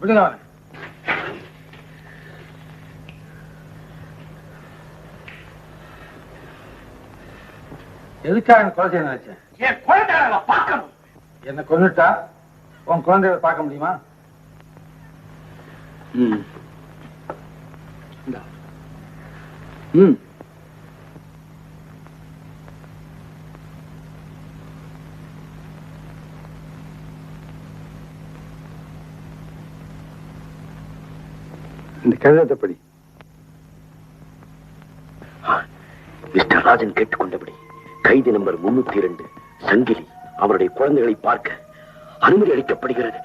விடுங்க அவனை. எதுக்காக என்ன கொலை செய்ய நினைச்சேன்? என் பார்க்கணும். என்ன கொன்னுட்டா? உன் குழந்தைகளை பார்க்க முடியுமா? ம். ம். இந்த கடிதத்தை படி மிஸ்டர் ராஜன் கேட்டுக்கொண்டபடி கைதி நம்பர் முன்னூத்தி இரண்டு சங்கிலி அவருடைய குழந்தைகளை பார்க்க அனுமதி அளிக்கப்படுகிறது.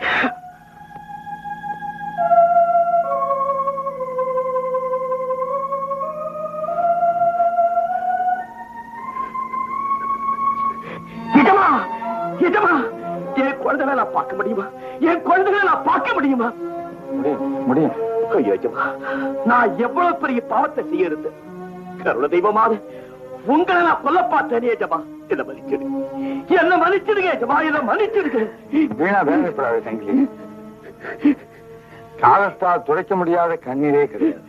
என் குழந்தைகளை நான் பார்க்க முடியுமா? என் குழந்தைகளை நான் பார்க்க முடியுமா? முடியும் முடியும். ஐயோ எஜமா நான் எவ்வளவு பெரிய பாவத்தை செய்யறது? கருண தெய்வமாக உங்களை நான் கொல்ல பார்த்தேனே எஜமா என்ன மன்னிச்சிடுங்க என்ன மன்னிச்சிடுங்க என்ன மன்னிச்சிடுங்க. வீணா வேதனைப்படாத சங்கிலி. காலத்தால் துடைக்க முடியாத கண்ணீரே கிடையாது.